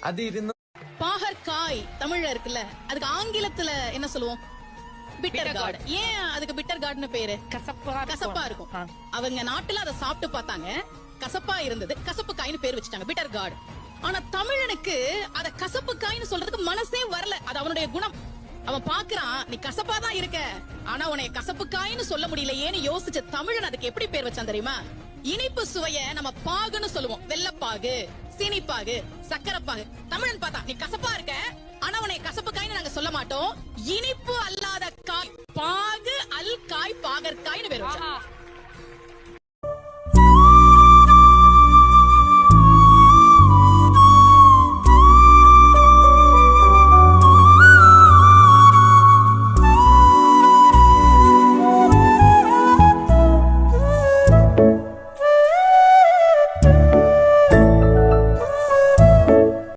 அது இருந்தும் பாகற்காய் தமிழ்ல இருக்குல்ல அதுக்கு ஆங்கிலத்துல என்ன சொல்லுவோம்? பிட்டர் கார்டு ஏன் அதுக்கு பிட்டர் கார்டுன்னு பேரு? கசப்பா கசப்பா இருக்கும். அவங்க நாட்டுல அதை சாப்பிட்டு பார்த்தாங்க. கசப்பா இருந்தது. கசப்பு காய்னு பேர் வச்சுட்டாங்க. பிட்டர் கார்டு ஆனா தமிழனுக்கு அத கசப்பு காய்னு சொல்றதுக்கு மனசே வரல. அது அவனுடைய குணம். அவன் பாக்குறான் நீ கசப்பா தான் இருக்க. ஆனா உன்னை கசப்பு காய்னு சொல்ல முடியலையேன்னு யோசிச்ச தமிழன் அதுக்கு எப்படி பேர் வச்சான் தெரியுமா? இனிப்பு சுவைய நம்ம பாகுன்னு சொல்லுவோம். வெள்ளப்பாகு. சீனிப்பாகு சக்கரப்பாகு. தமிழன் பார்த்தா நீ கசப்பா இருக்க. ஆனா உன்னை கசப்பு காய்னு நாங்க சொல்ல மாட்டோம். இனிப்பு அல்லாத காய் பாகு அல் காய் பாகற்காய்னு பேர்